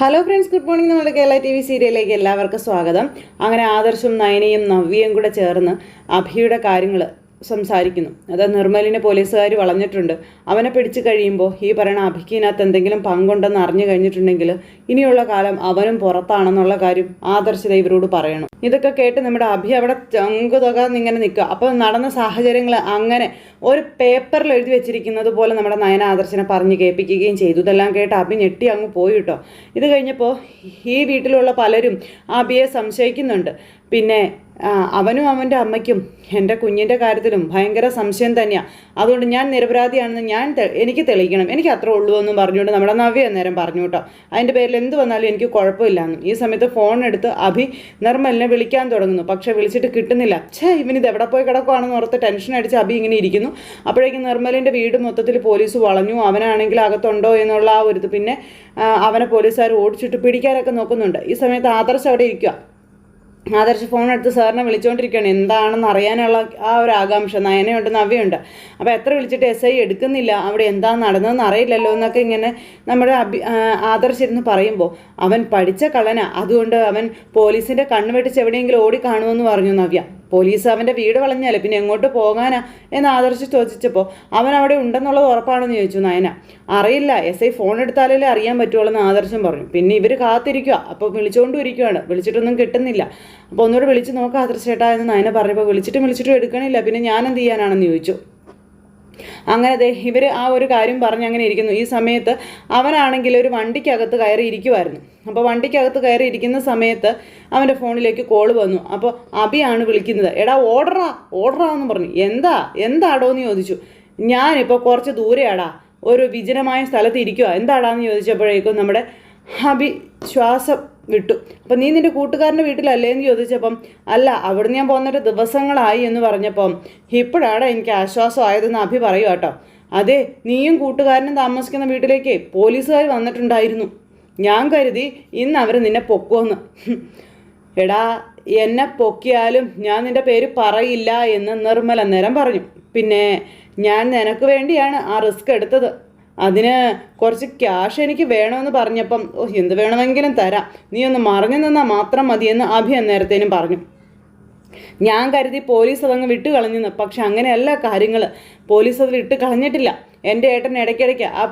Hello friends good morning നമ്മുടെ Kerala T V സീരിയലിലേക്ക് എല്ലാവർക്കും സ്വാഗതം. അങ്ങനെ ആദർശും നയനയും നവ്യയും കൂടെ ചേർന്ന് അഭിയുടെ കാര്യങ്ങൾ സംസാരിക്കുന്നു. അത് നിർമ്മലിനെ പോലീസുകാർ വളഞ്ഞിട്ടുണ്ട്. അവനെ പിടിച്ചു കഴിയുമ്പോൾ ഈ പറയുന്ന അഭിക്കിനകത്ത് എന്തെങ്കിലും പങ്കുണ്ടെന്ന് അറിഞ്ഞു കഴിഞ്ഞിട്ടുണ്ടെങ്കിൽ ഇനിയുള്ള കാലം അവനും പുറത്താണെന്നുള്ള കാര്യം ആദർശത ഇവരോട് പറയണം. ഇതൊക്കെ കേട്ട് നമ്മുടെ അഭി അവിടെ ചങ്കുതകാന്ന് ഇങ്ങനെ നിൽക്കുക. അപ്പോൾ നടന്ന സാഹചര്യങ്ങൾ അങ്ങനെ ഒരു പേപ്പറിൽ എഴുതി വെച്ചിരിക്കുന്നത് പോലെ നമ്മുടെ നയന ആദർശനെ പറഞ്ഞ് കേൾപ്പിക്കുകയും ചെയ്തു. ഇതെല്ലാം കേട്ട് അഭി ഞെട്ടി അങ്ങ് പോയി കേട്ടോ. ഇത് കഴിഞ്ഞപ്പോൾ ഈ വീട്ടിലുള്ള പലരും അഭിയെ സംശയിക്കുന്നുണ്ട്. പിന്നെ അവനും അവന്റെ അമ്മയ്ക്കും എന്റെ കുഞ്ഞിന്റെ കാര്യത്തിലും ഭയങ്കര സംശയം തന്നെയാണ് അതുകൊണ്ട് ഞാൻ നിരപരാധിയാണെന്ന് ഞാൻ എനിക്ക് തെളിയിക്കണം. എനിക്ക് അത്ര ഉള്ളൂ എന്നും പറഞ്ഞുകൊണ്ട് നമ്മുടെ നവ്യ അന്നേരം പറഞ്ഞു കേട്ടോ. അതിന്റെ പേരിൽ എന്ത് വന്നാലും എനിക്ക് കുഴപ്പമില്ലാന്നും. ഈ സമയത്ത് ഫോൺ എടുത്ത് അഭി നിർമ്മലിനെ വിളിക്കാൻ തുടങ്ങുന്നു. പക്ഷെ വിളിച്ചിട്ട് കിട്ടുന്നില്ല. ഛേ ഇവനിത് എവിടെ പോയി കിടക്കുവാണെന്ന് ഓർത്ത് ടെൻഷൻ അടിച്ച് അബി ഇങ്ങനെ ഇരിക്കുന്നു. അപ്പോഴേക്കും നിർമ്മലിന്റെ വീട് മൊത്തത്തിൽ പോലീസ് വളഞ്ഞു. അവനാണെങ്കിൽ അകത്തുണ്ടോ എന്നുള്ള ആ ഒരു പിന്നെ അവനെ പോലീസുകാർ ഓടിച്ചിട്ട് പിടിക്കാനൊക്കെ നോക്കുന്നുണ്ട്. ഈ സമയത്ത് ആദർശ് അവിടെ ഇരിക്കുക ആദർശ് ഫോൺ എടുത്ത് സാറിനെ വിളിച്ചുകൊണ്ടിരിക്കുകയാണ് എന്താണെന്ന് അറിയാനുള്ള ആ ഒരു ആകാംക്ഷ. നയനയുണ്ട് നവ്യുണ്ട് അപ്പോൾ എത്ര വിളിച്ചിട്ട് എസ് ഐ എടുക്കുന്നില്ല. അവിടെ എന്താ നടന്നതെന്ന് അറിയില്ലല്ലോ എന്നൊക്കെ ഇങ്ങനെ നമ്മുടെ അഭി ആദർശ് ഇരുന്ന് പറയുമ്പോൾ അവൻ പഠിച്ച കളന അതുകൊണ്ട് അവൻ പോലീസിന്റെ കണ്ണുവെട്ടിച്ച് എവിടെയെങ്കിലും ഓടി കാണുമെന്ന് പറഞ്ഞു നവ്യ. പോലീസ് അവന്റെ വീട് വളഞ്ഞാലേ പിന്നെ എങ്ങോട്ട് പോകാനാ എന്ന് ആദർശ് ചോദിച്ചപ്പോൾ അവൻ അവിടെ ഉണ്ടെന്നുള്ളത് ഉറപ്പാണെന്ന് ചോദിച്ചു നയന. അറിയില്ല എസ് ഐ ഫോൺ എടുത്താലേ അറിയാൻ പറ്റുള്ളൂ എന്ന് ആദർശം പറഞ്ഞു. പിന്നെ ഇവർ കാത്തിരിക്കുക അപ്പോൾ വിളിച്ചുകൊണ്ടും ഇരിക്കുകയാണ് വിളിച്ചിട്ടൊന്നും കിട്ടുന്നില്ല. അപ്പോൾ ഒന്നുകൂടെ വിളിച്ച് നോക്കാം ആദർശേട്ടാ എന്ന് നയന പറഞ്ഞപ്പോൾ വിളിച്ചിട്ടും വിളിച്ചിട്ടും എടുക്കണില്ല. പിന്നെ ഞാൻ എന്ത് ചെയ്യാനാണെന്ന് ചോദിച്ചു? അങ്ങനെ ഇവർ ആ ഒരു കാര്യം പറഞ്ഞ് അങ്ങനെ ഇരിക്കുന്നു. ഈ സമയത്ത് അവനാണെങ്കിൽ ഒരു വണ്ടിക്കകത്ത് കയറി ഇരിക്കുമായിരുന്നു അപ്പോൾ വണ്ടിക്കകത്ത് കയറി ഇരിക്കുന്ന സമയത്ത് അവന്റെ ഫോണിലേക്ക് കോൾ വന്നു. അപ്പോൾ അബിയാണ് വിളിക്കുന്നത്. എടാ ഓർഡറാ ഓർഡറാ എന്ന് പറഞ്ഞു. എന്താ എന്താടോ എന്ന് ചോദിച്ചു. ഞാനിപ്പോൾ കുറച്ച് ദൂരെയാടാ. ഒരു വിജനമായ സ്ഥലത്ത് ഇരിക്കുക എന്താടാന്ന് ചോദിച്ചപ്പോഴേക്കും നമ്മുടെ അബി ശ്വാസം വിട്ടു. അപ്പം നീ നിന്റെ കൂട്ടുകാരന്റെ വീട്ടിലല്ലേ എന്ന് ചോദിച്ചപ്പം അല്ല അവിടുന്ന് ഞാൻ പോകുന്നൊരു ദിവസങ്ങളായി എന്ന് പറഞ്ഞപ്പം ഇപ്പോഴാണ് എനിക്ക് ആശ്വാസമായതെന്ന് അഭി പറയൂ കേട്ടോ. അതെ നീയും കൂട്ടുകാരനും താമസിക്കുന്ന വീട്ടിലേക്ക് പോലീസുകാർ വന്നിട്ടുണ്ടായിരുന്നു. ഞാൻ കരുതി ഇന്ന് അവർ നിന്നെ പൊക്കുമെന്ന് എടാ എന്നെ പൊക്കിയാലും ഞാൻ നിന്റെ പേര് പറയില്ല എന്ന് നിർമ്മല നേരം പറഞ്ഞു. പിന്നെ ഞാൻ നിനക്ക് വേണ്ടിയാണ് ആ റിസ്ക് എടുത്തത്. അതിന് കുറച്ച് ക്യാഷ് എനിക്ക് വേണമെന്ന് പറഞ്ഞപ്പം ഓ എന്ത് വേണമെങ്കിലും തരാം. നീ ഒന്ന് മറിഞ്ഞു നിന്നാൽ മാത്രം മതിയെന്ന് അഭി അന്നേരത്തേനും പറഞ്ഞു. ഞാൻ കരുതി പോലീസ് അതങ്ങ് വിട്ട് കളഞ്ഞെന്ന്. പക്ഷെ അങ്ങനെയല്ല കാര്യങ്ങൾ പോലീസ് അത് വിട്ട് കളഞ്ഞിട്ടില്ല. എന്റെ ഏട്ടൻ ഇടയ്ക്കിടയ്ക്ക് ആ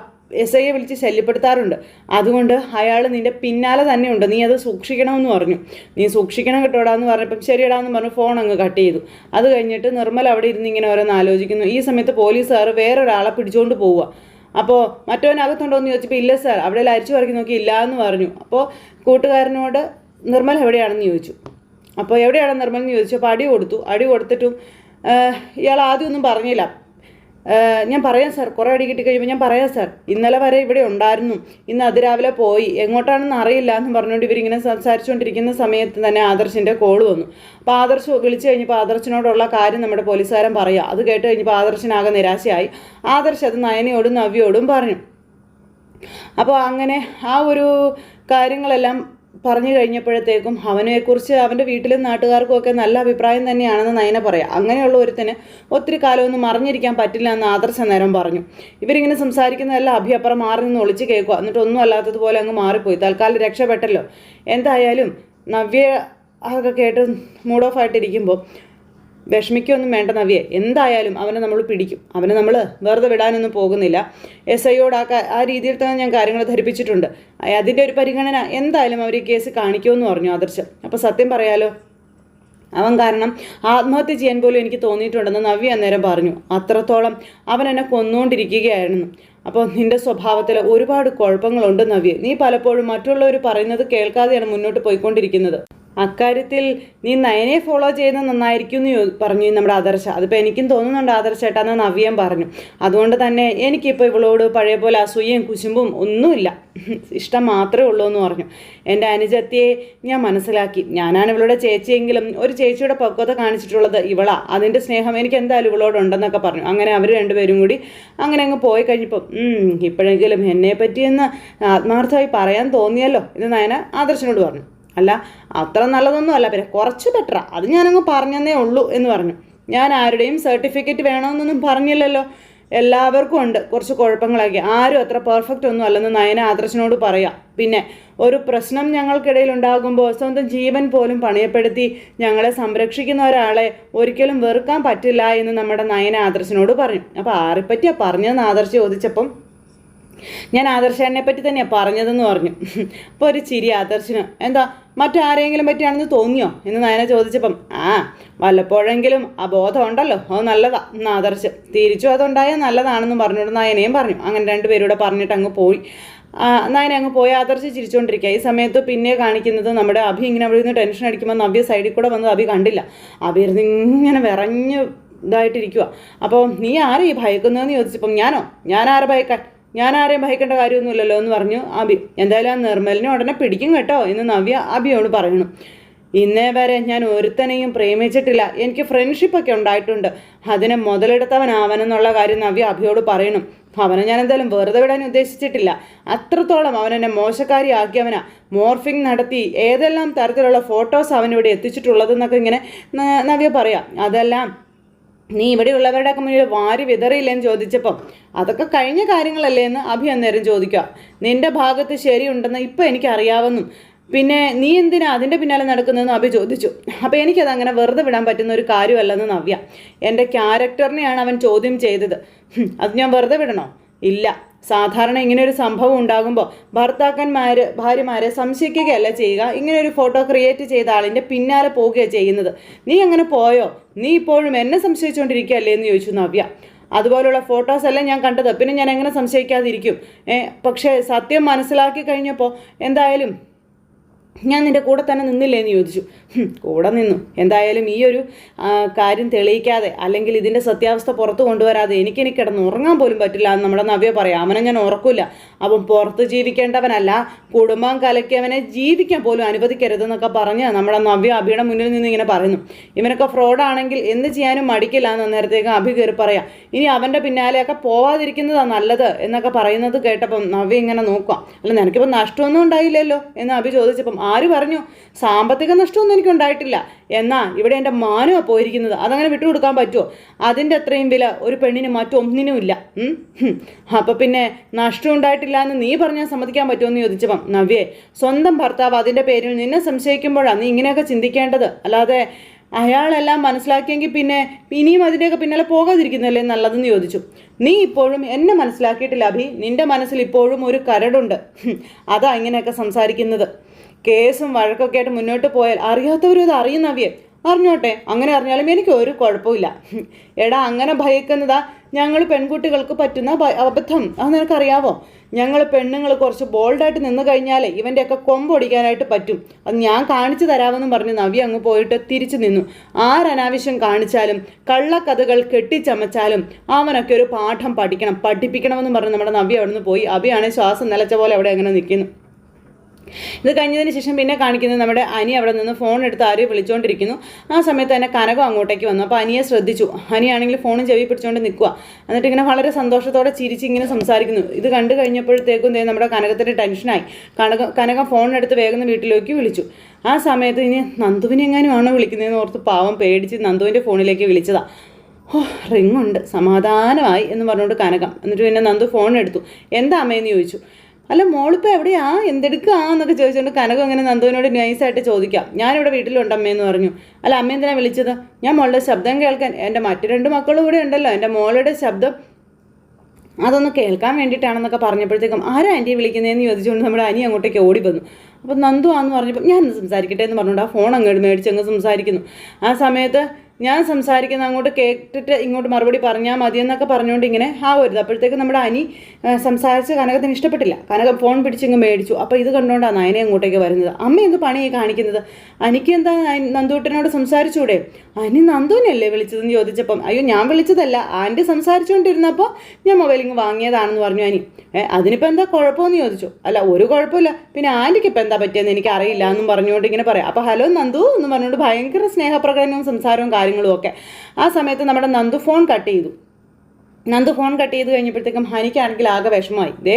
എസ് ഐയെ വിളിച്ച് ശല്യപ്പെടുത്താറുണ്ട്. അതുകൊണ്ട് അയാൾ നിന്റെ പിന്നാലെ തന്നെയുണ്ട്. നീ അത് സൂക്ഷിക്കണമെന്ന് പറഞ്ഞു. നീ സൂക്ഷിക്കണം കേട്ടോടാ എന്ന് പറഞ്ഞപ്പം ശരിയടാന്ന് പറഞ്ഞു ഫോൺ അങ്ങ് കട്ട് ചെയ്തു. അത് കഴിഞ്ഞിട്ട് നിർമ്മൽ അവിടെ ഇരുന്ന് ഇങ്ങനെ ഓരോന്ന് ആലോചിക്കുന്നു. ഈ സമയത്ത് പോലീസുകാർ വേറൊരാളെ പിടിച്ചുകൊണ്ട് പോവുക അപ്പോൾ മറ്റവനകത്തുണ്ടോ എന്ന് ചോദിച്ചപ്പോൾ ഇല്ല സാർ അവിടെ അരിച്ചു പറക്കി നോക്കി ഇല്ല എന്ന് പറഞ്ഞു. അപ്പോൾ കൂട്ടുകാരനോട് നിർമ്മൽ എവിടെയാണെന്ന് ചോദിച്ചു. അപ്പോൾ എവിടെയാണ് നിർമ്മൽ എന്ന് ചോദിച്ചു. അപ്പോൾ അടി കൊടുത്തു. അടി കൊടുത്തിട്ടും ഇയാൾ ആദ്യമൊന്നും പറഞ്ഞില്ല. ഞാൻ പറയാം സാർ കുറേ അടി കിട്ടി കഴിയുമ്പോൾ ഞാൻ പറയാം സാർ. ഇന്നലെ വരെ ഇവിടെ ഉണ്ടായിരുന്നു. ഇന്ന് അതിരാവിലെ പോയി. എങ്ങോട്ടാണെന്ന് അറിയില്ല എന്ന് പറഞ്ഞുകൊണ്ട് ഇവരിങ്ങനെ സംസാരിച്ചുകൊണ്ടിരിക്കുന്ന സമയത്ത് തന്നെ ആദർശിന്റെ കോൾ വന്നു. അപ്പോൾ ആദർശ് വിളിച്ചു കഴിഞ്ഞപ്പോൾ ആദർശിനോടുള്ള കാര്യം നമ്മുടെ പോലീസുകാരൻ പറയുക അത് കേട്ട് കഴിഞ്ഞപ്പോൾ ആദർശനാകെ നിരാശയായി. ആദർശ് അത് നയനയോടും നവ്യയോടും പറഞ്ഞു. അപ്പോൾ അങ്ങനെ ആ ഒരു കാര്യങ്ങളെല്ലാം പറഞ്ഞു കഴിഞ്ഞപ്പോഴത്തേക്കും അവനെക്കുറിച്ച് അവന്റെ വീട്ടിലും നാട്ടുകാർക്കും ഒക്കെ നല്ല അഭിപ്രായം തന്നെയാണെന്ന് നയന പറയാം. അങ്ങനെയുള്ള ഒരുത്തിന് ഒത്തിരി കാലമൊന്നും മറിഞ്ഞിരിക്കാൻ പറ്റില്ല എന്ന് ആദർശ നേരം പറഞ്ഞു. ഇവരിങ്ങനെ സംസാരിക്കുന്നതെല്ലാം അഭിയപ്പുറം മാറി നിന്ന് ഒളിച്ച് കേൾക്കുക. എന്നിട്ട് ഒന്നും അല്ലാത്തതുപോലെ അങ്ങ് മാറിപ്പോയി. തൽക്കാലം രക്ഷപ്പെട്ടല്ലോ. എന്തായാലും നവ്യ അതൊക്കെ കേട്ട് മൂഡ് ഓഫ് ആയിട്ടിരിക്കുമ്പോൾ വിഷമിക്കൊന്നും വേണ്ട നവിയെ. എന്തായാലും അവനെ നമ്മൾ പിടിക്കും. അവനെ നമ്മൾ വെറുതെ വിടാനൊന്നും പോകുന്നില്ല. എസ് ഐയോട് ആ ആ രീതിയിൽ തന്നെ ഞാൻ കാര്യങ്ങൾ ധരിപ്പിച്ചിട്ടുണ്ട്. അതിന്റെ ഒരു പരിഗണന എന്തായാലും അവർ ഈ കേസ് കാണിക്കുമെന്ന് പറഞ്ഞു ആദർശം. അപ്പോൾ സത്യം പറയാലോ അവൻ കാരണം ആത്മഹത്യ ചെയ്യാൻ പോലും എനിക്ക് തോന്നിയിട്ടുണ്ടെന്ന് നവ്യ അന്നേരം പറഞ്ഞു. അത്രത്തോളം അവൻ എന്നെ കൊന്നുകൊണ്ടിരിക്കുകയായിരുന്നു. അപ്പോൾ നിന്റെ സ്വഭാവത്തിൽ ഒരുപാട് കുഴപ്പങ്ങളുണ്ട് നവ്യ. നീ പലപ്പോഴും മറ്റുള്ളവർ പറയുന്നത് കേൾക്കാതെയാണ് മുന്നോട്ട് പോയിക്കൊണ്ടിരിക്കുന്നത്. അക്കാര്യത്തിൽ നീ നയനെ ഫോളോ ചെയ്യുന്നത് നന്നായിരിക്കും എന്ന് പറഞ്ഞു നമ്മുടെ ആദർശ. അതിപ്പോൾ എനിക്കും തോന്നുന്നുണ്ട് ആദർശ ഏട്ടാന്ന് നവ്യം പറഞ്ഞു. അതുകൊണ്ട് തന്നെ എനിക്കിപ്പോൾ ഇവളോട് പഴയ പോലെ അസൂയയും കുശുമ്പും ഒന്നുമില്ല. ഇഷ്ടം മാത്രമേ ഉള്ളൂ എന്ന് പറഞ്ഞു. എന്റെ അനുജത്തിയെ ഞാൻ മനസ്സിലാക്കി. ഞാനാണ് ഇവളുടെ ചേച്ചിയെങ്കിലും ഒരു ചേച്ചിയുടെ പക്വത കാണിച്ചിട്ടുള്ളത് ഇവളാ. അതിന്റെ സ്നേഹം എനിക്ക് എന്തായാലും ഇവളോടുണ്ടെന്നൊക്കെ പറഞ്ഞു. അങ്ങനെ അവർ രണ്ടുപേരും കൂടി അങ്ങനെ അങ്ങ് പോയി കഴിഞ്ഞപ്പോൾ "ഉം, ഇപ്പോഴെങ്കിലും എന്നെ പറ്റിയെന്ന് ആത്മാർത്ഥമായി പറയാൻ തോന്നിയല്ലോ എന്ന് നയന ആദർശനോട് പറഞ്ഞു. അല്ല അത്ര നല്ലതൊന്നും അല്ല പിന്നെ കുറച്ച് ബെറ്ററാ അത് ഞാനങ്ങ് പറഞ്ഞതേ ഉള്ളൂ എന്ന് പറഞ്ഞു. ഞാൻ ആരുടെയും സർട്ടിഫിക്കറ്റ് വേണമെന്നൊന്നും പറഞ്ഞില്ലല്ലോ. എല്ലാവർക്കും ഉണ്ട് കുറച്ച് കുഴപ്പങ്ങളൊക്കെ. ആരും അത്ര പെർഫെക്റ്റ് ഒന്നും അല്ലെന്ന് നയന ആദർശനോട് പറയാം. പിന്നെ ഒരു പ്രശ്നം ഞങ്ങൾക്കിടയിൽ ഉണ്ടാകുമ്പോൾ സ്വന്തം ജീവൻ പോലും പണയപ്പെടുത്തി ഞങ്ങളെ സംരക്ഷിക്കുന്ന ഒരാളെ ഒരിക്കലും വെറുക്കാൻ പറ്റില്ല എന്ന് നമ്മുടെ നയന ആദർശനോട് പറഞ്ഞു. അപ്പോൾ ആരെപ്പറ്റിയാണ് പറഞ്ഞതെന്ന് ആദർശ് ചോദിച്ചപ്പം ഞാൻ ആദർശനെ പറ്റി തന്നെയാണ് പറഞ്ഞതെന്ന് പറഞ്ഞു. അപ്പോൾ ഒരു ചിരി ആദർശന്. എന്താ മറ്റാരെങ്കിലും പറ്റിയാണെന്ന് തോന്നിയോ? എന്ന് നയന ചോദിച്ചപ്പം ആ വല്ലപ്പോഴെങ്കിലും ആ ബോധം ഉണ്ടല്ലോ അത് നല്ലതാ എന്ന് ആദർശ്. തിരിച്ചു അതുണ്ടായാൽ നല്ലതാണെന്ന് പറഞ്ഞുകൊണ്ട് നയനയും പറഞ്ഞു. അങ്ങനെ രണ്ടുപേരൂടെ പറഞ്ഞിട്ട് അങ്ങ് പോയി. നയന അങ്ങ് പോയി ആദർശ് ചിരിച്ചുകൊണ്ടിരിക്കുക ഈ സമയത്ത് പിന്നെ കാണിക്കുന്നത് നമ്മുടെ അഭി ഇങ്ങനെ അവിടെ നിന്ന് ടെൻഷൻ അടിക്കുമ്പോൾ നവ്യ സൈഡിൽ കൂടെ വന്ന് അഭി കണ്ടില്ല. അഭി ഇരുന്ന് ഇങ്ങനെ വിറഞ്ഞ് ഇതായിട്ടിരിക്കുക അപ്പോൾ നീ ആരെ ഭയക്കുന്നതെന്ന് ചോദിച്ചപ്പം ഞാനോ? ഞാൻ ആരെ ഭയക്കാൻ? ഞാൻ ആരെയും ഭയക്കേണ്ട കാര്യമൊന്നുമില്ലല്ലോ എന്ന് പറഞ്ഞു അബി. എന്തായാലും ആ നിർമ്മലിനെ ഉടനെ പിടിക്കും കേട്ടോ എന്ന് നവ്യ അബിയോട് പറയണു ഇന്നേ വരെ ഞാൻ ഒരുത്തനെയും പ്രേമിച്ചിട്ടില്ല. എനിക്ക് ഫ്രണ്ട്ഷിപ്പൊക്കെ ഉണ്ടായിട്ടുണ്ട്. അതിനെ മുതലെടുത്തവനാവനെന്നുള്ള കാര്യം നവ്യ അഭിയോട് പറയണം അവനെ ഞാൻ എന്തായാലും വെറുതെ വിടാൻ ഉദ്ദേശിച്ചിട്ടില്ല. അത്രത്തോളം അവൻ എന്നെ മോശക്കാരിയാക്കിയവനാ. മോർഫിംഗ് നടത്തി ഏതെല്ലാം തരത്തിലുള്ള ഫോട്ടോസ് അവനിവിടെ എത്തിച്ചിട്ടുള്ളതെന്നൊക്കെ ഇങ്ങനെ നവ്യ പറയാം. അതെല്ലാം നീ ഇവിടെയുള്ളവരുടെ ഒക്കെ മുന്നിൽ വാരി വിതറിയില്ലെന്ന് ചോദിച്ചപ്പം അതൊക്കെ കഴിഞ്ഞ കാര്യങ്ങളല്ലേ എന്ന് അഭി അന്നേരം ചോദിക്കുക. നിന്റെ ഭാഗത്ത് ശരിയുണ്ടെന്ന് ഇപ്പം എനിക്കറിയാവുന്നു. പിന്നെ നീ എന്തിനാ അതിന്റെ പിന്നാലെ നടക്കുന്നതെന്ന് അഭി ചോദിച്ചു. അപ്പോൾ എനിക്കത് അങ്ങനെ വെറുതെ വിടാൻ പറ്റുന്ന ഒരു കാര്യമല്ലെന്ന് നവ്യ. എന്റെ ക്യാരക്ടറിനെയാണ് അവൻ ചോദ്യം ചെയ്തത്. അത് ഞാൻ വെറുതെ വിടണോ? ഇല്ല. സാധാരണ ഇങ്ങനെ ഒരു സംഭവം ഉണ്ടാകുമ്പോൾ ഭർത്താക്കന്മാർ ഭാര്യമാരെ സംശയിക്കുകയല്ല ചെയ്യുക. ഇങ്ങനെ ഒരു ഫോട്ടോ ക്രിയേറ്റ് ചെയ്ത ആളിന്റെ പിന്നാലെ പോവുകയാണ് ചെയ്യുന്നത്. നീ അങ്ങനെ പോയോ? നീ ഇപ്പോഴും എന്നെ സംശയിച്ചുകൊണ്ടിരിക്കുകയല്ലേ എന്ന് ചോദിച്ചു നവ്യ. അതുപോലുള്ള ഫോട്ടോസ് എല്ലാം ഞാൻ കണ്ടത്. പിന്നെ ഞാൻ എങ്ങനെ സംശയിക്കാതിരിക്കും? പക്ഷേ സത്യം മനസ്സിലാക്കി കഴിഞ്ഞപ്പോൾ എന്തായാലും ഞാൻ നിന്റെ കൂടെ തന്നെ നിന്നില്ലേ എന്ന് ചോദിച്ചു. കൂടെ നിന്നു. എന്തായാലും ഈ ഒരു കാര്യം തെളിയിക്കാതെ അല്ലെങ്കിൽ ഇതിന്റെ സത്യാവസ്ഥ പുറത്ത് കൊണ്ടുവരാതെ എനിക്ക് എനിക്ക് കിടന്ന് ഉറങ്ങാൻ പോലും പറ്റില്ല എന്ന് നമ്മുടെ നവ്യ പറയാം. അവനെ ഞാൻ ഉറക്കില്ല അവൻ പുറത്ത് ജീവിക്കേണ്ടവനല്ല. കുടുംബം കലക്കിയവനെ ജീവിക്കാൻ പോലും അനുവദിക്കരുതെന്നൊക്കെ പറഞ്ഞ് നമ്മുടെ നവ്യ അഭിയുടെ മുന്നിൽ നിന്ന് ഇങ്ങനെ പറയുന്നു. ഇവനൊക്കെ ഫ്രോഡാണെങ്കിൽ എന്ത് ചെയ്യാനും മടിക്കില്ല എന്ന് നേരത്തേക്ക് അഭി കയറി പറയാം. ഇനി അവന്റെ പിന്നാലെയൊക്കെ പോവാതിരിക്കുന്നതാണ് നല്ലത് എന്നൊക്കെ പറയുന്നത് കേട്ടപ്പം നവ്യ ഇങ്ങനെ നോക്കാം അല്ല നിനക്കിപ്പോൾ നഷ്ടമൊന്നും ഉണ്ടായില്ലല്ലോ എന്ന് അഭി ചോദിച്ചപ്പം ആര് പറഞ്ഞു? സാമ്പത്തിക നഷ്ടമൊന്നും എനിക്ക് ഉണ്ടായിട്ടില്ല എന്നാൽ ഇവിടെ എന്റെ മാനമാണ് പോയിരിക്കുന്നത്. അതങ്ങനെ വിട്ടുകൊടുക്കാൻ പറ്റുമോ അതിന്റെ അത്രയും വില ഒരു പെണ്ണിന് മറ്റൊന്നിനും ഇല്ല. അപ്പം പിന്നെ നഷ്ടം ഉണ്ടായിട്ടില്ല എന്ന് നീ പറഞ്ഞാൽ സമ്മതിക്കാൻ പറ്റുമോ എന്ന് ചോദിച്ചപ്പം നവ്യേ സ്വന്തം ഭർത്താവ് അതിന്റെ പേരിൽ നിന്നെ സംശയിക്കുമ്പോഴാണ് നീ ഇങ്ങനെയൊക്കെ ചിന്തിക്കേണ്ടത്. അല്ലാതെ അയാളെല്ലാം മനസ്സിലാക്കിയെങ്കിൽ പിന്നെ ഇനിയും അതിന്റെയൊക്കെ പിന്നാലെ പോകാതിരിക്കുന്നല്ലേ നല്ലതെന്ന് ചോദിച്ചു. നീ ഇപ്പോഴും എന്നെ മനസ്സിലാക്കിയിട്ടില്ല അഭി. നിന്റെ മനസ്സിൽ ഇപ്പോഴും ഒരു കരടുണ്ട്. അതാ ഇങ്ങനെയൊക്കെ സംസാരിക്കുന്നത്. കേസും വഴക്കൊക്കെ ആയിട്ട് മുന്നോട്ട് പോയാൽ അറിയാത്തവരും ഇത് അറിയുന്നവയെ അറിഞ്ഞോട്ടെ അങ്ങനെ അറിഞ്ഞാലും എനിക്ക് ഒരു കുഴപ്പമില്ല എടാ അങ്ങനെ ഭയക്കുന്നതാ ഞങ്ങൾ പെൺകുട്ടികൾക്ക് പറ്റുന്ന അബദ്ധം. അത് നിനക്കറിയാവോ? ഞങ്ങൾ പെണ്ണുങ്ങൾ കുറച്ച് ബോൾഡായിട്ട് നിന്ന് കഴിഞ്ഞാലേ ഇവന്റെയൊക്കെ കൊമ്പൊടിക്കാനായിട്ട് പറ്റും. അത് ഞാൻ കാണിച്ചു തരാമെന്ന് പറഞ്ഞ് നവ്യ അങ്ങ് പോയിട്ട് തിരിച്ചു നിന്നു. ആരനാവശ്യം കാണിച്ചാലും കള്ളക്കഥകൾ കെട്ടിച്ചമച്ചാലും അവനൊക്കെ ഒരു പാഠം പഠിക്കണം പഠിപ്പിക്കണമെന്ന് പറഞ്ഞ് നമ്മുടെ നവ്യ അവിടെ നിന്ന് പോയി അഭിയാണെങ്കിൽ ശ്വാസം നിലച്ച പോലെ അവിടെ അങ്ങനെ നിൽക്കുന്നു ഇത് കഴിഞ്ഞതിന് ശേഷം പിന്നെ കാണിക്കുന്നത് നമ്മുടെ അനി അവിടെ നിന്ന് ഫോൺ എടുത്ത് ആരെയും വിളിച്ചുകൊണ്ടിരിക്കുന്നു ആ സമയത്ത് തന്നെ കനകം അങ്ങോട്ടേക്ക് വന്നു. അപ്പോൾ അനിയെ ശ്രദ്ധിച്ചു. അനിയാണെങ്കിൽ ഫോണും ചെവി പിടിച്ചുകൊണ്ട് നിൽക്കുക എന്നിട്ട് ഇങ്ങനെ വളരെ സന്തോഷത്തോടെ ചിരിച്ച് ഇങ്ങനെ സംസാരിക്കുന്നു. ഇത് കണ്ടു കഴിഞ്ഞപ്പോഴത്തേക്കും നമ്മുടെ കനകത്തിന്റെ ടെൻഷനായി കനകം കനകം ഫോണെടുത്ത് വേഗം വീട്ടിലേക്ക് വിളിച്ചു. ആ സമയത്ത് ഇനി നന്ദുവിനെ എങ്ങാനും ആണോ വിളിക്കുന്നതെന്ന് ഓർത്ത് പാവം പേടിച്ച് നന്ദുവിന്റെ ഫോണിലേക്ക് വിളിച്ചതാണ് ഓ റിങ്ങുണ്ട് സമാധാനമായി എന്ന് പറഞ്ഞുകൊണ്ട് കനകം. എന്നിട്ട് പിന്നെ നന്ദു ഫോൺ എടുത്തു. എന്താ അമ്മയെന്ന് ചോദിച്ചു. അല്ല മോളിപ്പോൾ എവിടെയാ? എന്തെടുക്കുക എന്നൊക്കെ ചോദിച്ചുകൊണ്ട് കനകം അങ്ങനെ നന്ദുവിനോട് നൈസായിട്ട് ചോദിക്കാം. ഞാനിവിടെ വീട്ടിലുണ്ട് അമ്മയെന്ന് പറഞ്ഞു. അല്ല അമ്മ എന്തിനാ വിളിച്ചത്? ഞാൻ മോളുടെ ശബ്ദം കേൾക്കാൻ എന്റെ മറ്റു രണ്ട് മക്കളും കൂടെ ഉണ്ടല്ലോ. എന്റെ മോളുടെ ശബ്ദം അതൊന്ന് കേൾക്കാൻ വേണ്ടിയിട്ടാണെന്നൊക്കെ പറഞ്ഞപ്പോഴത്തേക്കും ആരാ ആന്റി വിളിക്കുന്നതെന്ന് ചോദിച്ചുകൊണ്ട് നമ്മുടെ അനി അങ്ങോട്ടേക്ക് ഓടി വന്നു. അപ്പോൾ നന്ദു ആന്ന് പറഞ്ഞപ്പോൾ ഞാൻ സംസാരിക്കട്ടെ എന്ന് പറഞ്ഞുകൊണ്ട് ആ ഫോൺ അങ്ങോട്ട് മേടിച്ച് അങ്ങ് സംസാരിക്കുന്നു. ആ സമയത്ത് ഞാൻ സംസാരിക്കുന്ന അങ്ങോട്ട് കേട്ടിട്ട് ഇങ്ങോട്ട് മറുപടി പറഞ്ഞാൽ മതി എന്നൊക്കെ പറഞ്ഞുകൊണ്ട് ഇങ്ങനെ ആ വരുത് അപ്പോഴത്തേക്ക് നമ്മുടെ അനി സംസാരിച്ച് കനകത്തിന് ഇഷ്ടപ്പെട്ടില്ല. കനകം ഫോൺ പിടിച്ചിങ്ങ് മേടിച്ചു. അപ്പോൾ ഇത് കണ്ടുകൊണ്ടാണ് നയനെ അങ്ങോട്ടേക്ക് വരുന്നത്. അമ്മ എന്ത് പണിയായി കാണിക്കുന്നത്? അനിക്ക് എന്താ നന്ദൂട്ടനോട് സംസാരിച്ചൂടെ? അനി നന്ദുവിനല്ലേ വിളിച്ചതെന്ന് ചോദിച്ചപ്പം അയ്യോ ഞാൻ വിളിച്ചതല്ല. ആന്റി സംസാരിച്ചുകൊണ്ടിരുന്നപ്പോൾ ഞാൻ മൊബൈൽ ഇങ്ങ് വാങ്ങിയതാണെന്ന് പറഞ്ഞു അനി. അതിനിപ്പോൾ എന്താ കുഴപ്പമെന്ന് ചോദിച്ചു. അല്ല ഒരു കുഴപ്പമില്ല. പിന്നെ ആന്റിക്ക് ഇപ്പം എന്താ പറ്റിയെന്ന് എനിക്ക് അറിയില്ല എന്നും പറഞ്ഞുകൊണ്ട് ഇങ്ങനെ പറയാം. അപ്പോൾ ഹലോ നന്ദു എന്ന് പറഞ്ഞുകൊണ്ട് ഭയങ്കര സ്നേഹപ്രകടനവും സംസാരവും കാര്യങ്ങളും ഒക്കെ ആ സമയത്ത് നമ്മുടെ നന്ദു ഫോൺ കട്ട് ചെയ്തു. നന്ദു ഫോൺ കട്ട് ചെയ്ത് കഴിഞ്ഞപ്പോഴത്തേക്കും ഹനിക്കാണെങ്കിൽ ആകെ വിഷമമായി. ദേ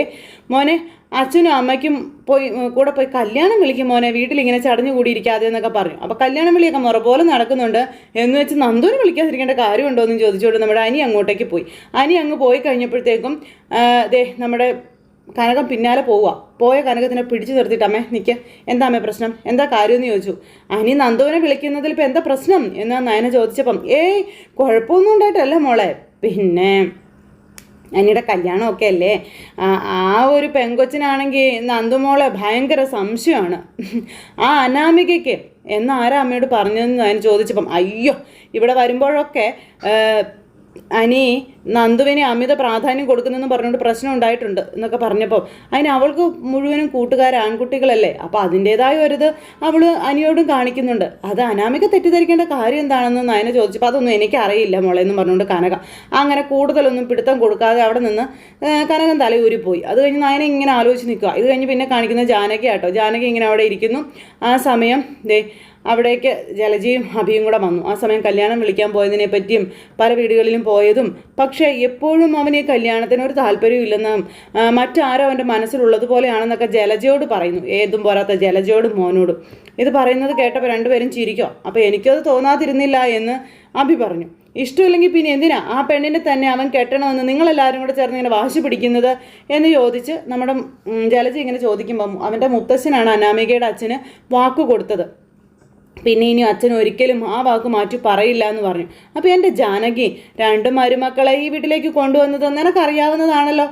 മോനെ അച്ഛനും അമ്മയ്ക്കും പോയി കൂടെ പോയി കല്യാണം വിളിക്കും മോനെ വീട്ടിലിങ്ങനെ ചടഞ്ഞു കൂടിയിരിക്കാതെ എന്നൊക്കെ പറഞ്ഞു. അപ്പോൾ കല്യാണം വിളിയൊക്കെ മുറ പോലെ നടക്കുന്നുണ്ട്. എന്ന് വെച്ച് നന്ദുവിനെ വിളിക്കാതിരിക്കേണ്ട കാര്യമുണ്ടോ എന്ന് ചോദിച്ചുകൊണ്ട് നമ്മുടെ അനി അങ്ങോട്ടേക്ക് പോയി. അനി അങ്ങ് പോയി കഴിഞ്ഞപ്പോഴത്തേക്കും ദേ നമ്മുടെ കനകം പിന്നാലെ പോവുക. പോയ കനകത്തിനെ പിടിച്ചു നിർത്തിയിട്ട് അമ്മേ നിൽക്കുക എന്താ അമ്മേ പ്രശ്നം? എന്താ കാര്യമെന്ന് ചോദിച്ചു. അനി നന്ദുവിനെ വിളിക്കുന്നതിൽ ഇപ്പം എന്താ പ്രശ്നം? എന്ന് നയന ചോദിച്ചപ്പം ഏയ് കുഴപ്പമൊന്നും ഉണ്ടായിട്ടല്ല മോളെ. പിന്നെ അനിയുടെ കല്യാണമൊക്കെ അല്ലേ? ആ ഒരു പെങ്കൊച്ചിനാണെങ്കിൽ നന്ദുമോളെ ഭയങ്കര സംശയമാണ്. ആ അനാമികയ്ക്ക്. എന്നാരാ അമ്മയോട് പറഞ്ഞതെന്ന് ഞാൻ ചോദിച്ചപ്പം അയ്യോ ഇവിടെ വരുമ്പോഴൊക്കെ അനി നന്ദുവിനെ അമിത പ്രാധാന്യം കൊടുക്കുന്നെന്ന് പറഞ്ഞുകൊണ്ട് പ്രശ്നം ഉണ്ടായിട്ടുണ്ട് എന്നൊക്കെ പറഞ്ഞപ്പോൾ അതിന് അവൾക്ക് മുഴുവനും കൂട്ടുകാർ ആൺകുട്ടികളല്ലേ? അപ്പോൾ അതിന്റേതായ ഒരിത് അവൾ അനിയോടും കാണിക്കുന്നുണ്ട്. അത് അനാമിക തെറ്റിദ്ധരിക്കേണ്ട കാര്യം എന്താണെന്ന് നയന ചോദിച്ചപ്പോൾ അതൊന്നും എനിക്കറിയില്ല മോളെ എന്ന് പറഞ്ഞുകൊണ്ട് കനക. അങ്ങനെ കൂടുതലൊന്നും പിടുത്തം കൊടുക്കാതെ അവിടെ നിന്ന് കനകം തലയൂരിപ്പോയി. അത് കഴിഞ്ഞ് നയന ഇങ്ങനെ ആലോചിച്ച് നിൽക്കുക ഇത് കഴിഞ്ഞ് പിന്നെ കാണിക്കുന്ന ജാനകി ആട്ടോ ജാനകി ഇങ്ങനെ അവിടെ ഇരിക്കുന്നു. ആ സമയം ദേ അവിടേക്ക് ജലജയും അഭിയും കൂടെ വന്നു. ആ സമയം കല്യാണം വിളിക്കാൻ പോയതിനെ പറ്റിയും പല വീടുകളിലും പോയതും. പക്ഷേ എപ്പോഴും അവന് ഈ കല്യാണത്തിന് ഒരു താല്പര്യമില്ലെന്നും മറ്റാരോ അവന്റെ മനസ്സിലുള്ളതുപോലെയാണെന്നൊക്കെ ജലജയോട് പറയുന്നു. ഏതും പോരാത്ത ജലജയോടും മോനോടും. ഇത് പറയുന്നത് കേട്ടപ്പോൾ രണ്ടുപേരും ചിരിക്കോ അപ്പോൾ എനിക്കത് തോന്നാതിരുന്നില്ല എന്ന് അഭി പറഞ്ഞു. ഇഷ്ടമില്ലെങ്കിൽ പിന്നെ എന്തിനാ? ആ പെണ്ണിനെ തന്നെ അവൻ കെട്ടണമെന്ന് നിങ്ങളെല്ലാവരും കൂടെ ചേർന്ന് ഇങ്ങനെ വാശി പിടിക്കുന്നത് എന്ന് ചോദിച്ച് നമ്മുടെ ജലജ ഇങ്ങനെ ചോദിക്കുമ്പം അവന്റെ മുത്തശ്ശനാണ് അനാമികയുടെ അച്ഛന് വാക്ക് കൊടുത്തത്. പിന്നെ ഇനി അച്ഛൻ ഒരിക്കലും ആ വാക്ക് മാറ്റി പറയില്ല എന്ന് പറഞ്ഞു. അപ്പോൾ എന്റെ ജാനകി രണ്ട് മരുമക്കളെ ഈ വീട്ടിലേക്ക് കൊണ്ടുവന്നത് നിനക്കറിയാവുന്നതാണല്ലോ.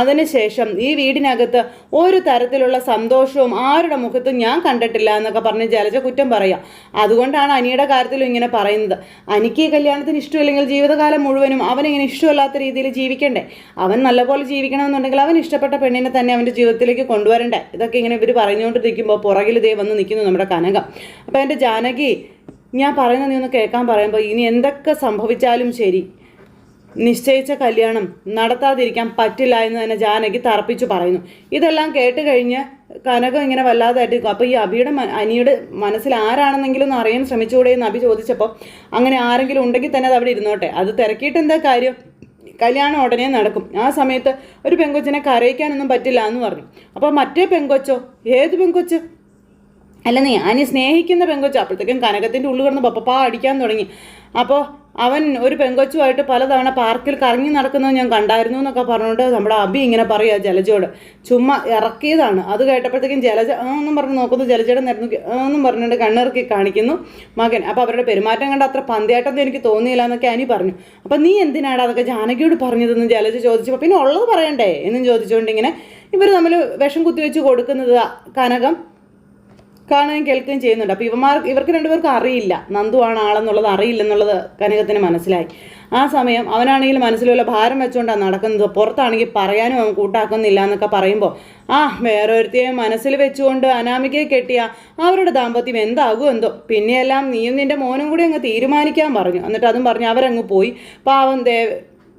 അതിനുശേഷം ഈ വീടിനകത്ത് ഒരു തരത്തിലുള്ള സന്തോഷവും ആരുടെ മുഖത്തും ഞാൻ കണ്ടിട്ടില്ല എന്നൊക്കെ പറഞ്ഞ് ജലജ കുറ്റം പറയാം. അതുകൊണ്ടാണ് അനിയുടെ കാര്യത്തിലും ഇങ്ങനെ പറയുന്നത്. അനിക്ക് ഈ കല്യാണത്തിന് ഇഷ്ടമില്ലെങ്കിൽ ജീവിതകാലം മുഴുവനും അവനിങ്ങനെ ഇഷ്ടമില്ലാത്ത രീതിയിൽ ജീവിക്കണ്ടേ? അവൻ നല്ലപോലെ ജീവിക്കണമെന്നുണ്ടെങ്കിൽ അവൻ ഇഷ്ടപ്പെട്ട പെണ്ണിനെ തന്നെ അവന്റെ ജീവിതത്തിലേക്ക് കൊണ്ടുവരണ്ടേ? ഇതൊക്കെ ഇങ്ങനെ ഇവർ പറഞ്ഞുകൊണ്ടിരിക്കുമ്പോൾ പുറകിൽ ദേ വന്ന് നിൽക്കുന്നു നമ്മുടെ കനകം. അപ്പോൾ എന്റെ ജാനകി ഞാൻ പറയുന്നത് നീ ഒന്ന് കേൾക്കാൻ പറയുമ്പോൾ ഇനി എന്തൊക്കെ സംഭവിച്ചാലും ശരി. നിശ്ചയിച്ച കല്യാണം നടത്താതിരിക്കാൻ പറ്റില്ല എന്ന് തന്നെ ജാനകി തറപ്പിച്ചു പറയുന്നു. ഇതെല്ലാം കേട്ട് കഴിഞ്ഞ് കനകം ഇങ്ങനെ വല്ലാതായിട്ട് അപ്പോൾ ഈ അബിയുടെ അനിയുടെ മനസ്സിൽ ആരാണെന്നെങ്കിലും ഒന്ന് അറിയാൻ ശ്രമിച്ചുകൂടെ എന്ന് അബി ചോദിച്ചപ്പോൾ അങ്ങനെ ആരെങ്കിലും ഉണ്ടെങ്കിൽ തന്നെ അത് അവിടെ ഇരുന്നോട്ടെ. അത് തിരക്കിയിട്ട് എന്താ കാര്യം? കല്യാണം ഉടനെ നടക്കും. ആ സമയത്ത് ഒരു പെങ്കൊച്ചിനെ കരയിക്കാനൊന്നും പറ്റില്ല എന്ന് പറഞ്ഞു. അപ്പോൾ മറ്റേ പെങ്കൊച്ചോ? ഏത് പെങ്കൊച്ച്? അല്ല നീ അനി സ്നേഹിക്കുന്ന പെങ്കൊച്ചു അപ്പോഴത്തേക്കും കനകത്തിന്റെ ഉള്ളിൽ കിടന്ന് പപ്പപ്പാ അടിക്കാൻ തുടങ്ങി. അപ്പോൾ അവൻ ഒരു പെങ്കൊച്ചുമായിട്ട് പലതവണ പാർക്കിൽ കറങ്ങി നടക്കുന്നത് ഞാൻ കണ്ടായിരുന്നു എന്നൊക്കെ പറഞ്ഞുകൊണ്ട് നമ്മുടെ അബി ഇങ്ങനെ പറയുക ജലജോട് ചുമ്മാ ഇറക്കിയതാണ്. അത് കേട്ടപ്പോഴത്തേക്കും ജലജ എന്നും പറഞ്ഞ് നോക്കുന്നു. ജലജയുടെ നിരന്നു എന്നും പറഞ്ഞുകൊണ്ട് കണ്ണിറക്കി കാണിക്കുന്നു മകൻ. അപ്പോൾ അവരുടെ പെരുമാറ്റം കണ്ട അത്ര പന്തിയാട്ടം എനിക്ക് തോന്നിയില്ല എന്നൊക്കെ അനി പറഞ്ഞു. അപ്പം നീ എന്തിനാണ് അതൊക്കെ ജാനകിയോട് പറഞ്ഞതെന്ന് ജലജ ചോദിച്ചപ്പോൾ പിന്നെ ഉള്ളത് പറയണ്ടേ? എന്നും ചോദിച്ചുകൊണ്ട് ഇങ്ങനെ ഇവർ തമ്മിൽ വിഷം കുത്തിവെച്ച് കൊടുക്കുന്നത് കനകം. കാണുകയും കേൾക്കുകയും ചെയ്യുന്നുണ്ട്. അപ്പോൾ ഇവന്മാർ ഇവർക്ക് രണ്ടുപേർക്കും അറിയില്ല. നന്ദു ആണ് ആളെന്നുള്ളത് അറിയില്ലെന്നുള്ളത് കനകത്തിന് മനസ്സിലായി. ആ സമയം അവനാണെങ്കിൽ മനസ്സിലുള്ള ഭാരം വെച്ചുകൊണ്ടാണ് നടക്കുന്നത്. പുറത്താണെങ്കിൽ പറയാനും അവൻ കൂട്ടാക്കുന്നില്ല എന്നൊക്കെ പറയുമ്പോൾ ആ വേറൊരുത്തിയെ മനസ്സിൽ വെച്ചുകൊണ്ട് അനാമികയെ കെട്ടിയ അവരുടെ ദാമ്പത്യം എന്താകും എന്തോ. പിന്നെയെല്ലാം നീയും നിന്റെ മോനും കൂടി അങ്ങ് തീരുമാനിക്കാൻ പറഞ്ഞു. എന്നിട്ട് അതും പറഞ്ഞ് അവരങ്ങ് പോയി. പാവം ദേ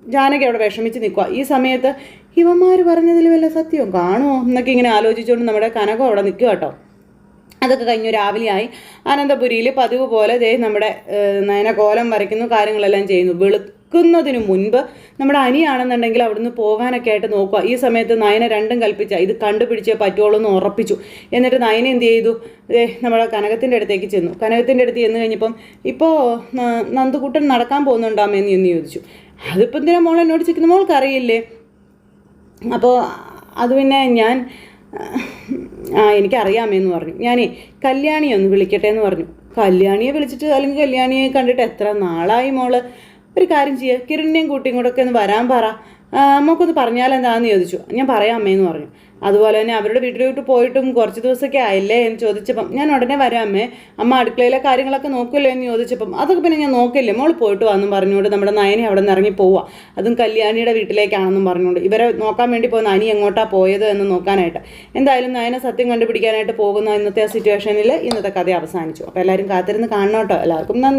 ജാനകി അവിടെ വിഷമിച്ച് നിൽക്കുക ഈ സമയത്ത് ഇവന്മാർ പറഞ്ഞതിൽ വല്ല സത്യവും കാണുമോ? എന്നൊക്കെ ഇങ്ങനെ ആലോചിച്ചുകൊണ്ട് നമ്മുടെ കനകം അവിടെ നിൽക്കുക കേട്ടോ. അതൊക്കെ കഴിഞ്ഞു രാവിലെയായി. അനന്തപുരിയിൽ പതിവ് പോലെ ദേ നമ്മുടെ നയന കോലം വരയ്ക്കുന്നു കാര്യങ്ങളെല്ലാം ചെയ്യുന്നു. വെളുക്കുന്നതിന് മുൻപ് നമ്മുടെ അനിയാണെന്നുണ്ടെങ്കിൽ അവിടുന്ന് പോകാനൊക്കെ ആയിട്ട് നോക്കുക. ഈ സമയത്ത് നയന രണ്ടും കൽപ്പിച്ച ഇത് കണ്ടുപിടിച്ചേ പറ്റുള്ളൂ എന്ന് ഉറപ്പിച്ചു. എന്നിട്ട് നയന എന്ത് ചെയ്തു? ഏ നമ്മുടെ കനകത്തിന്റെ അടുത്തേക്ക് ചെന്നു. കനകത്തിന്റെ അടുത്ത് ചെന്ന് കഴിഞ്ഞപ്പം ഇപ്പോൾ നന്ദുകുട്ടൻ നടക്കാൻ പോകുന്നുണ്ടാമേ എന്ന് ചോദിച്ചു. അതിപ്പോൾ എന്തിനാ മോൾ എന്നോട് ചിക്കുന്ന മോൾക്ക് അറിയില്ലേ അപ്പോൾ അത് പിന്നെ ഞാൻ ആ എനിക്കറിയാമേന്ന് പറഞ്ഞു. ഞാനേ കല്യാണി ഒന്ന് വിളിക്കട്ടെ എന്ന് പറഞ്ഞു. കല്യാണിയെ വിളിച്ചിട്ട് അല്ലെങ്കിൽ കല്യാണിയെ കണ്ടിട്ട് എത്ര നാളായി മോൾ? ഒരു കാര്യം ചെയ്യുക കിരണിനെയും കൂട്ടിയും കൂടെ ഒക്കെ ഒന്ന് വരാൻ പറ. നമുക്കൊന്ന് പറഞ്ഞാൽ എന്താണെന്ന് ചോദിച്ചു. ഞാൻ പറയാം അമ്മയെന്ന് പറഞ്ഞു. അതുപോലെ തന്നെ അവരുടെ വീട്ടിലോട്ട് പോയിട്ടും കുറച്ച് ദിവസമൊക്കെ ആയില്ലേ എന്ന് ചോദിച്ചപ്പം ഞാൻ ഉടനെ വരാം അമ്മേ. അമ്മ അടുക്കളയിലെ കാര്യങ്ങളൊക്കെ നോക്കുമല്ലോ എന്ന് ചോദിച്ചപ്പം അതൊക്കെ പിന്നെ ഞാൻ നോക്കില്ലേ മോൾ പോയിട്ട് വന്നും പറഞ്ഞുകൊണ്ട് നമ്മുടെ നയനെ അവിടെ നിന്ന് ഇറങ്ങി പോവുക അതും കല്യാണിയുടെ വീട്ടിലേക്കാണെന്നും പറഞ്ഞുകൊണ്ട്. ഇവരെ നോക്കാൻ വേണ്ടി പോകുന്ന അനി എങ്ങോട്ടാ പോയത് എന്ന് നോക്കാനായിട്ട്. എന്തായാലും നയനെ സത്യം കണ്ടുപിടിക്കാനായിട്ട് പോകുന്ന ഇന്നത്തെ ആ സിറ്റുവേഷനിൽ ഇന്നത്തെ കഥ അവസാനിച്ചു. അപ്പോൾ എല്ലാവരും കാത്തിരുന്ന് കാണണം കേട്ടോ. എല്ലാവർക്കും നന്ദി.